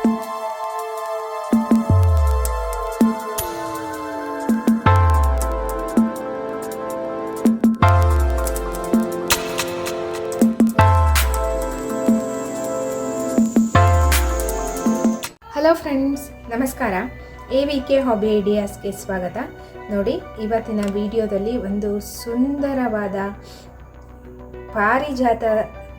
Hello friends ನಮಸ್ಕಾರ. A V K hobby ಐಡಿಯಾಸ್ಗೆ ಸ್ವಾಗತ. ನೋಡಿ, ಇವತ್ತಿನ ವಿಡಿಯೋದಲ್ಲಿ ಒಂದು ಸುಂದರವಾದ ಪಾರಿಜಾತದ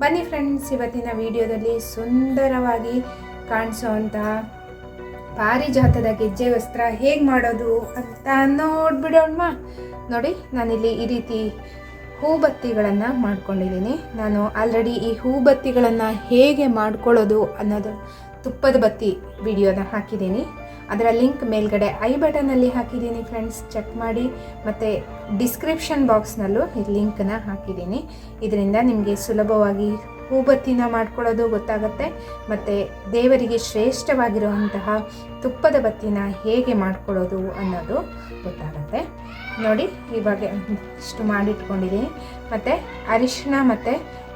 ಬನ್ನಿ ಫ್ರೆಂಡ್ಸ್ ಇವತ್ತಿನ ವಿಡಿಯೋದಲ್ಲಿ ಸುಂದರವಾಗಿ ಕಾಣಿಸೋವಂತಹ ಪಾರಿಜಾತದ ಗೆಜ್ಜೆ ವಸ್ತ್ರ ಹೇಗೆ ಮಾಡೋದು ಅಂತ ನೋಡ್ಬಿಡೋಣ ನೋಡಿ, ನಾನಿಲ್ಲಿ ಈ ರೀತಿ ಹೂಬತ್ತಿಗಳನ್ನು ಮಾಡ್ಕೊಂಡಿದ್ದೀನಿ. ನಾನು ಆಲ್ರೆಡಿ ಈ ಹೂಬತ್ತಿಗಳನ್ನು ಹೇಗೆ ಮಾಡ್ಕೊಳ್ಳೋದು ಅನ್ನೋದು ತುಪ್ಪದ ಬತ್ತಿ ವಿಡಿಯೋನ ಹಾಕಿದ್ದೀನಿ. ಅದರ ಲಿಂಕ್ ಮೇಲ್ಗಡೆ ಐ ಬಟನಲ್ಲಿ ಹಾಕಿದ್ದೀನಿ ಫ್ರೆಂಡ್ಸ್ ಚೆಕ್ ಮಾಡಿ. ಮತ್ತು ಡಿಸ್ಕ್ರಿಪ್ಷನ್ ಬಾಕ್ಸ್ನಲ್ಲೂ ಈ ಲಿಂಕನ್ನ ಹಾಕಿದ್ದೀನಿ. ಇದರಿಂದ ನಿಮಗೆ ಸುಲಭವಾಗಿ ಹೂಬತ್ತಿನ ಮಾಡ್ಕೊಳ್ಳೋದು ಗೊತ್ತಾಗುತ್ತೆ. ಮತ್ತು ದೇವರಿಗೆ ಶ್ರೇಷ್ಠವಾಗಿರುವಂತಹ ತುಪ್ಪದ ಬತ್ತಿನ ಹೇಗೆ ಮಾಡ್ಕೊಳ್ಳೋದು ಅನ್ನೋದು ಗೊತ್ತಾಗುತ್ತೆ. ನೋಡಿ, ಇವಾಗ ಇಷ್ಟು ಮಾಡಿಟ್ಕೊಂಡಿದ್ದೀನಿ. ಮತ್ತು ಅರಿಶಿನ ಮತ್ತು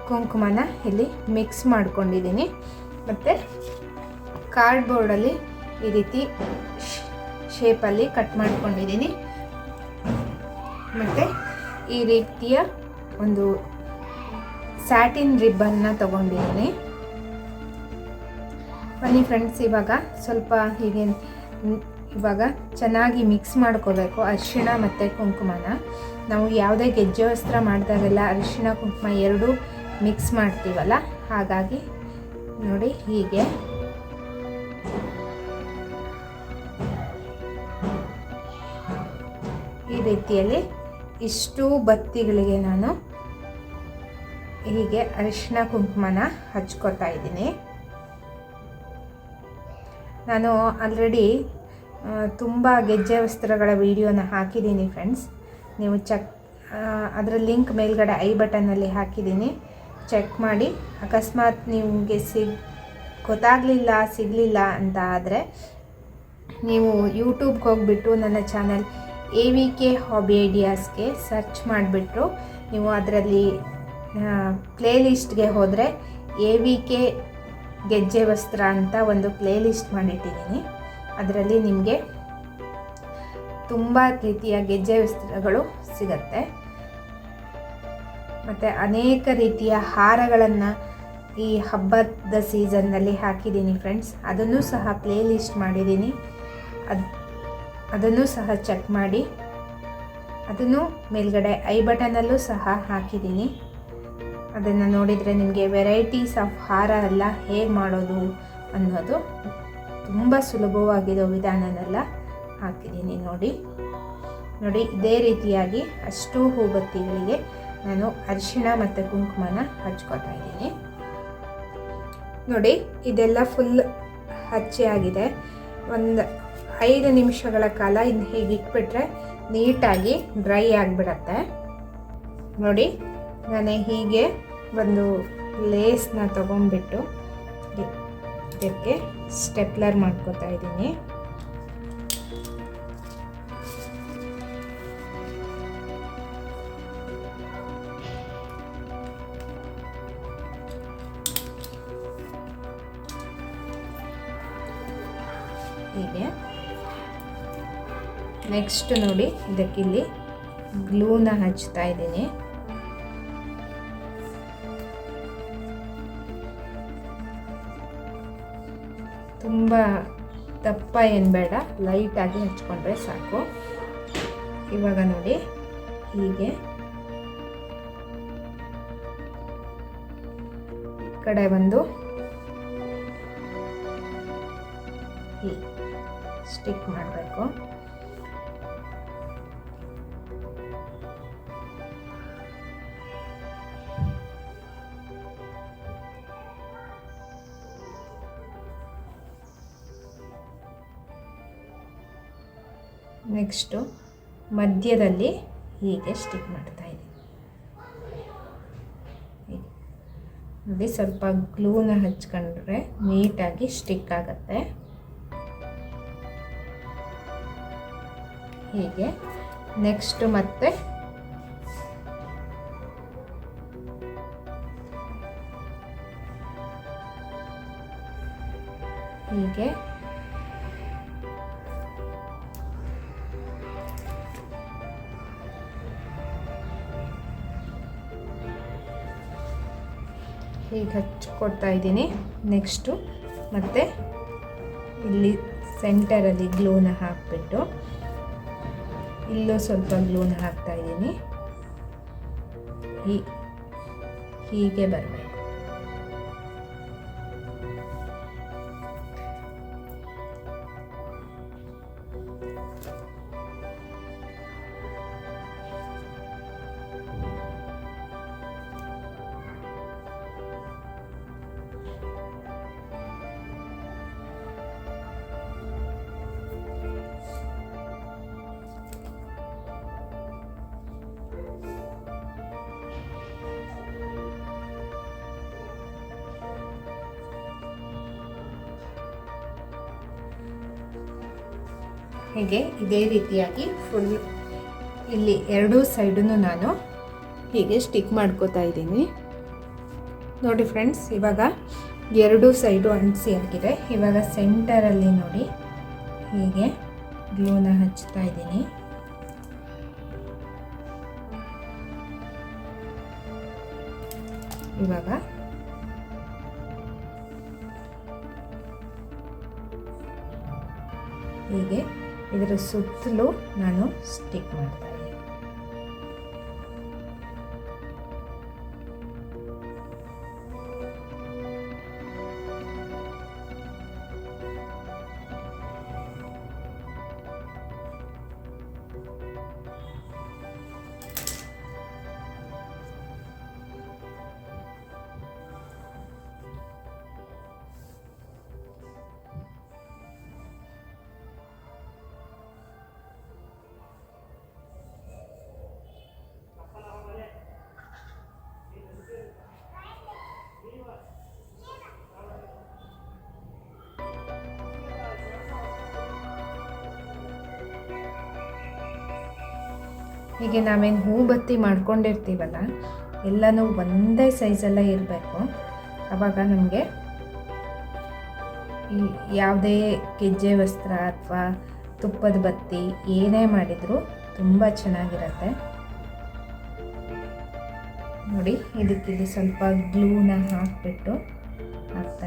ಕುಂಕುಮನ ಇಲ್ಲಿ ಮಿಕ್ಸ್ ಮಾಡ್ಕೊಂಡಿದ್ದೀನಿ. ಮತ್ತು ಕಾರ್ಡ್ಬೋರ್ಡಲ್ಲಿ ಈ ರೀತಿ ಶೇಪಲ್ಲಿ ಕಟ್ ಮಾಡ್ಕೊಂಡಿದ್ದೀನಿ. ಮತ್ತು ಈ ರೀತಿಯ ಒಂದು ಸ್ಯಾಟಿನ್ ರಿಬ್ಬನ್ನ ತಗೊಂಡಿದ್ದೀನಿ. ಬನ್ನಿ ಫ್ರೆಂಡ್ಸ್, ಇವಾಗ ಸ್ವಲ್ಪ ಹೀಗೆ ಇವಾಗ ಚೆನ್ನಾಗಿ ಮಿಕ್ಸ್ ಮಾಡ್ಕೋಬೇಕು ಅರಿಶಿಣ ಮತ್ತು ಕುಂಕುಮನ. ನಾವು ಯಾವುದೇ ಗೆಜ್ಜೆ ವಸ್ತ್ರ ಮಾಡಿದಾಗೆಲ್ಲ ಅರಿಶಿಣ, ಕುಂಕುಮ ಎರಡೂ ಮಿಕ್ಸ್ ಮಾಡ್ತೀವಲ್ಲ? ಹಾಗಾಗಿ ನೋಡಿ ಹೀಗೆ. ರೀತಿಯಲ್ಲಿ ಇಷ್ಟು ಬತ್ತಿಗಳಿಗೆ ನಾನು ಹೀಗೆ ಅರಿಶಿನ ಕುಂಕುಮನ ಹಚ್ಕೋತಾ ಇದ್ದೀನಿ. ನಾನು ಆಲ್ರೆಡಿ ತುಂಬ ಗೆಜ್ಜೆ ವಸ್ತ್ರಗಳ ವಿಡಿಯೋನ ಹಾಕಿದ್ದೀನಿ ಫ್ರೆಂಡ್ಸ್ ನೀವು ಚೆಕ್ ಅದರ ಲಿಂಕ್ ಮೇಲ್ಗಡೆ ಐ ಬಟನ್ನಲ್ಲಿ ಹಾಕಿದ್ದೀನಿ. ಚೆಕ್ ಮಾಡಿ, ಅಕಸ್ಮಾತ್ ನಿಮಗೆ ಸಿಗ್, ಗೊತ್ತಾಗಲಿಲ್ಲ, ಸಿಗಲಿಲ್ಲ ಅಂತ ಆದರೆ, ನೀವು ಯೂಟ್ಯೂಬ್ಗೆ ಹೋಗಿಬಿಟ್ಟು ನನ್ನ channel A V K hobby ಐಡಿಯಾಸ್ಗೆ search ಮಾಡಿಬಿಟ್ಟು ನೀವು ಅದರಲ್ಲಿ ಪ್ಲೇಲಿಸ್ಟ್ಗೆ ಹೋದರೆ ಎ ವಿ ಕೆ ಗೆಜ್ಜೆ ವಸ್ತ್ರ ಅಂತ ಒಂದು ಪ್ಲೇಲಿಸ್ಟ್ ಮಾಡಿಟ್ಟಿದ್ದೀನಿ. ಅದರಲ್ಲಿ ನಿಮಗೆ ತುಂಬ ರೀತಿಯ ಗೆಜ್ಜೆ ವಸ್ತ್ರಗಳು ಸಿಗತ್ತೆ. ಮತ್ತು ಅನೇಕ ರೀತಿಯ ಹಾರಗಳನ್ನು ಈ ಹಬ್ಬದ ಸೀಸನ್ನಲ್ಲಿ ಹಾಕಿದ್ದೀನಿ ಫ್ರೆಂಡ್ಸ್ ಅದನ್ನು ಸಹ ಪ್ಲೇಲಿಸ್ಟ್ ಮಾಡಿದ್ದೀನಿ. ಅದು ಅದನ್ನು ಸಹ ಚೆಕ್ ಮಾಡಿ. ಅದನ್ನು ಮೇಲ್ಗಡೆ ಐ ಬಟನಲ್ಲೂ ಸಹ ಹಾಕಿದ್ದೀನಿ. ಅದನ್ನು ನೋಡಿದರೆ ನಿಮಗೆ ವೆರೈಟೀಸ್ ಆಫ್ ಹಾರ ಎಲ್ಲ ಹೇಗೆ ಮಾಡೋದು ಅನ್ನೋದು ತುಂಬ ಸುಲಭವಾಗಿರೋ ವಿಧಾನನೆಲ್ಲ ಹಾಕಿದ್ದೀನಿ ನೋಡಿ. ನೋಡಿ, ಇದೇ ರೀತಿಯಾಗಿ ಅಷ್ಟು ಹೂಬತ್ತಿಗಳಿಗೆ ನಾನು ಅರಿಶಿಣ ಮತ್ತು ಕುಂಕುಮನ ಹಚ್ಕೊತಾ ಇದ್ದೀನಿ. ನೋಡಿ, ಇದೆಲ್ಲ ಫುಲ್ ಹಚ್ಚಿ ಆಗಿದೆ. ಒಂದು ಐದು ನಿಮಿಷಗಳ ಕಾಲ ಇನ್ನು ಹೀಗೆ ಇಟ್ಬಿಟ್ರೆ ನೀಟಾಗಿ ಡ್ರೈ ಆಗಿಬಿಡತ್ತೆ. ನೋಡಿ, ನಾನು ಹೀಗೆ ಒಂದು ಲೇಸ್ನ ತೊಗೊಂಡ್ಬಿಟ್ಟು ಇದಕ್ಕೆ ಸ್ಟೆಪ್ಲರ್ ಮಾಡ್ಕೋತಾ ಇದ್ದೀನಿ. ಹೀಗೆ. ನೆಕ್ಸ್ಟ್ ನೋಡಿ, ಇದಕ್ಕಿಲ್ಲಿ ಗ್ಲೂನ ಹಚ್ತಾ ಇದ್ದೀನಿ. ತುಂಬ ದಪ್ಪ ಏನು ಬೇಡ ಲೈಟಾಗಿ ಹಚ್ಕೊಂಡ್ರೆ ಸಾಕು. ಇವಾಗ ನೋಡಿ, ಹೀಗೆ. ಕಡೆ ಬಂದು ಸ್ಟಿಕ್ ಮಾಡಬೇಕು. ನೆಕ್ಸ್ಟು ಮಧ್ಯದಲ್ಲಿ ಹೀಗೆ ಸ್ಟಿಕ್ ಮಾಡ್ತಾ ಇದ್ದೀನಿ. ನೋಡಿ, ಸ್ವಲ್ಪ ಗ್ಲೂನ ಹಚ್ಕೊಂಡ್ರೆ ನೀಟಾಗಿ ಸ್ಟಿಕ್ ಆಗುತ್ತೆ ಹೀಗೆ ನೆಕ್ಸ್ಟ್ ಮತ್ತೆ ಹೀಗೆ ಹೀಗೆ ಹಚ್ಕೊಡ್ತಾ ಇದ್ದೀನಿ. ನೆಕ್ಸ್ಟು ಮತ್ತು ಇಲ್ಲಿ ಸೆಂಟರಲ್ಲಿ ಗ್ಲೂನ ಹಾಕಿಬಿಟ್ಟು ಇಲ್ಲೂ ಸ್ವಲ್ಪ ಗ್ಲೂನ ಹಾಕ್ತಾ ಇದ್ದೀನಿ. ಹೀಗೆ ಬರಬೇಕು. ಹೀಗೆ ಇದೇ ರೀತಿಯಾಗಿ ಫುಲ್ ಇಲ್ಲಿ ಎರಡೂ ಸೈಡನ್ನು ನಾನು ಹೀಗೆ ಸ್ಟಿಕ್ ಮಾಡ್ಕೋತಾ ಇದ್ದೀನಿ. ನೋಡಿ ಫ್ರೆಂಡ್ಸ್ ಇವಾಗ ಎರಡೂ ಸೈಡು ಅಂಟಿಸಿ ಆಗಿದೆ ಇವಾಗ ಸೆಂಟರಲ್ಲಿ ನೋಡಿ ಹೀಗೆ ಗ್ಲೂನ ಹಚ್ತಾ ಇದ್ದೀನಿ. ಇವಾಗ ಹೀಗೆ ಇದರ ಸುತ್ತಲೂ ನಾನು ಸ್ಟಿಕ್ ಮಾಡ್ತಾ ಹೀಗೆ ನಾವೇನು ಹೂ ಬತ್ತಿ ಮಾಡ್ಕೊಂಡಿರ್ತೀವಲ್ಲ, ಎಲ್ಲನೂ ಒಂದೇ ಸೈಜಲ್ಲೇ ಇರಬೇಕು. ಆವಾಗ ನಮಗೆ ಈ ಯಾವುದೇ ಗೆಜ್ಜೆ ವಸ್ತ್ರ ಅಥವಾ ತುಪ್ಪದ ಬತ್ತಿ ಏನೇ ಮಾಡಿದರೂ ತುಂಬ ಚೆನ್ನಾಗಿರುತ್ತೆ. ನೋಡಿ, ಇದಕ್ಕಿಲ್ಲಿ ಸ್ವಲ್ಪ ಗ್ಲೂನ ಹಾಕಿಬಿಟ್ಟು ಹಾಕ್ತಾ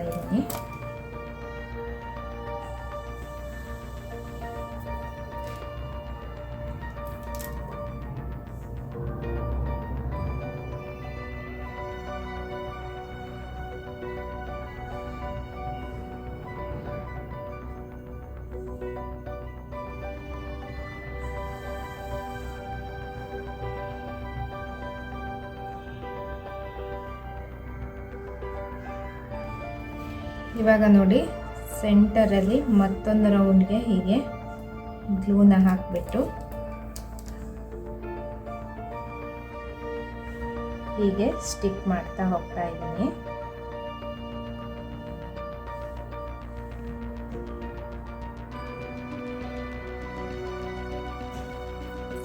ಇವಾಗ ನೋಡಿ ಸೆಂಟರಲ್ಲಿ ಮತ್ತೊಂದು ರೌಂಡ್ಗೆ ಹೀಗೆ ಗ್ಲೂನ ಹಾಕಿಬಿಟ್ಟು ಹೀಗೆ ಸ್ಟಿಕ್ ಮಾಡ್ತಾ ಹೋಗ್ತಾ ಇದ್ದೀನಿ.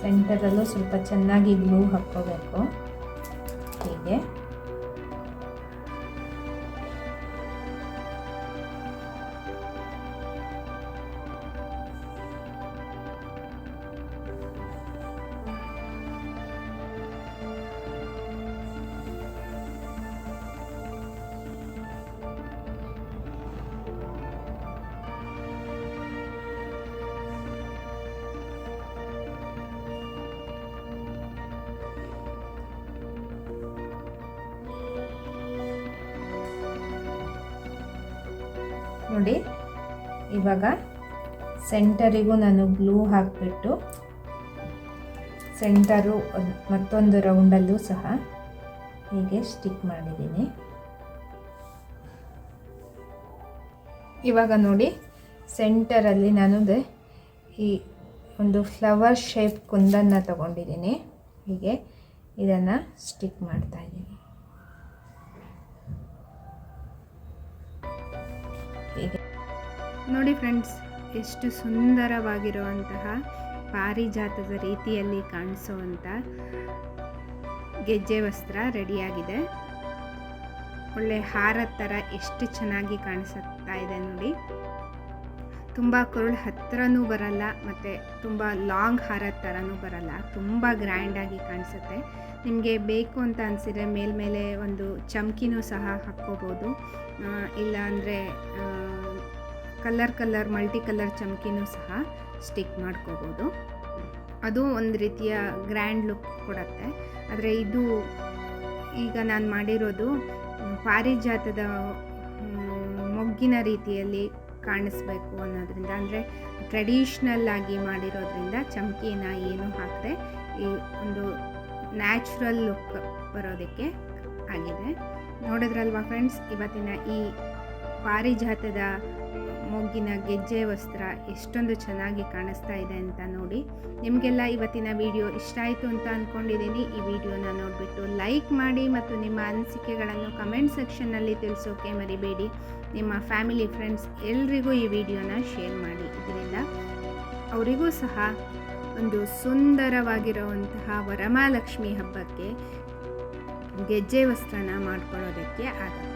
ಸೆಂಟರಲ್ಲೂ ಸ್ವಲ್ಪ ಚೆನ್ನಾಗಿ ಗ್ಲೂ ಹಾಕ್ಕೋಬೇಕು. ನೋಡಿ. ಇವಾಗ ಸೆಂಟರಿಗೂ ನಾನು ಬ್ಲೂ ಹಾಕಿಬಿಟ್ಟು ಸೆಂಟರು ಮತ್ತೊಂದು ರೌಂಡಲ್ಲೂ ಸಹ ಹೀಗೆ ಸ್ಟಿಕ್ ಮಾಡಿದ್ದೀನಿ. ಇವಾಗ ನೋಡಿ ಸೆಂಟರಲ್ಲಿ ನಾನು ಈ ಒಂದು ಫ್ಲವರ್ ಶೇಪ್ ಕುಂದನ್ನು ತಗೊಂಡಿದ್ದೀನಿ. ಹೀಗೆ ಇದನ್ನು ಸ್ಟಿಕ್ ಮಾಡ್ತಾ ನೋಡಿ ಫ್ರೆಂಡ್ಸ್, ಎಷ್ಟು ಸುಂದರವಾಗಿರುವಂತಹ ಪಾರಿಜಾತದ ರೀತಿಯಲ್ಲಿ ಕಾಣಿಸುವಂಥ ಗೆಜ್ಜೆ ವಸ್ತ್ರ ರೆಡಿಯಾಗಿದೆ. ಒಳ್ಳೆ ಹಾರದ ಥರ ಎಷ್ಟು ಚೆನ್ನಾಗಿ ಕಾಣಿಸುತ್ತಾ ಇದೆ ನೋಡಿ. ತುಂಬ ಕುರುಳು ಹತ್ತಿರನೂ ಬರಲ್ಲ, ಮತ್ತು ತುಂಬ ಲಾಂಗ್ ಹಾರದ ಥರನೂ ಬರಲ್ಲ, ತುಂಬ ಗ್ರ್ಯಾಂಡಾಗಿ ಕಾಣಿಸುತ್ತೆ. ನಿಮಗೆ ಬೇಕು ಅಂತ ಅನಿಸಿದ್ರೆ ಮೇಲ್ಮೇಲೆ ಒಂದು ಚಮಕಿನೂ ಸಹ ಹಾಕ್ಕೋಬೋದು. ಇಲ್ಲ ಅಂದರೆ ಕಲರ್ ಕಲರ್ ಮಲ್ಟಿ ಕಲರ್ ಚಮಕಿನೂ ಸಹ ಸ್ಟಿಕ್ ಮಾಡ್ಕೋಬೋದು. ಅದು ಒಂದು ರೀತಿಯ ಗ್ರ್ಯಾಂಡ್ ಲುಕ್ ಕೊಡುತ್ತೆ. ಆದರೆ ಇದು ಈಗ ನಾನು ಮಾಡಿರೋದು ಪಾರಿಜಾತದ ಮೊಗ್ಗಿನ ರೀತಿಯಲ್ಲಿ ಕಾಣಿಸ್ಬೇಕು ಅನ್ನೋದ್ರಿಂದ, ಅಂದರೆ ಟ್ರೆಡಿಷ್ನಲ್ ಆಗಿ ಮಾಡಿರೋದ್ರಿಂದ ಚಮಕಿನ ಏನು ಹಾಕದೆ ಈ ಒಂದು ನ್ಯಾಚುರಲ್ ಲುಕ್ ಬರೋದಕ್ಕೆ ಆಗಿದೆ. ನೋಡಿದ್ರಲ್ವಾ ಫ್ರೆಂಡ್ಸ್ ಇವತ್ತಿನ ಈ ಪಾರಿಜಾತದ ಮೊಗ್ಗಿನ ಗೆಜ್ಜೆ ವಸ್ತ್ರ ಎಷ್ಟೊಂದು ಚೆನ್ನಾಗಿ ಕಾಣಿಸ್ತಾ ಇದೆ ಅಂತ ನೋಡಿ. ನಿಮಗೆಲ್ಲ ಇವತ್ತಿನ ವಿಡಿಯೋ ಇಷ್ಟ ಆಯಿತು ಅಂತ ಅಂದ್ಕೊಂಡಿದ್ದೀನಿ ಈ ವಿಡಿಯೋನ ನೋಡಿಬಿಟ್ಟು ಲೈಕ್ ಮಾಡಿ ಮತ್ತು ನಿಮ್ಮ ಅನಿಸಿಕೆಗಳನ್ನು ಕಮೆಂಟ್ ಸೆಕ್ಷನ್ನಲ್ಲಿ ತಿಳಿಸೋಕೆ ಮರಿಬೇಡಿ. ನಿಮ್ಮ ಫ್ಯಾಮಿಲಿ, ಫ್ರೆಂಡ್ಸ್ ಎಲ್ರಿಗೂ ಈ ವಿಡಿಯೋನ ಶೇರ್ ಮಾಡಿ. ಇದರಿಂದ ಅವರಿಗೂ ಸಹ ಒಂದು ಸುಂದರವಾಗಿರುವಂತಹ ವರಮಹಾಲಕ್ಷ್ಮಿ ಹಬ್ಬಕ್ಕೆ ಗೆಜ್ಜೆ ವಸ್ತ್ರನ ಮಾಡ್ಕೊಳ್ಳೋದಕ್ಕೆ ಆಗುತ್ತೆ.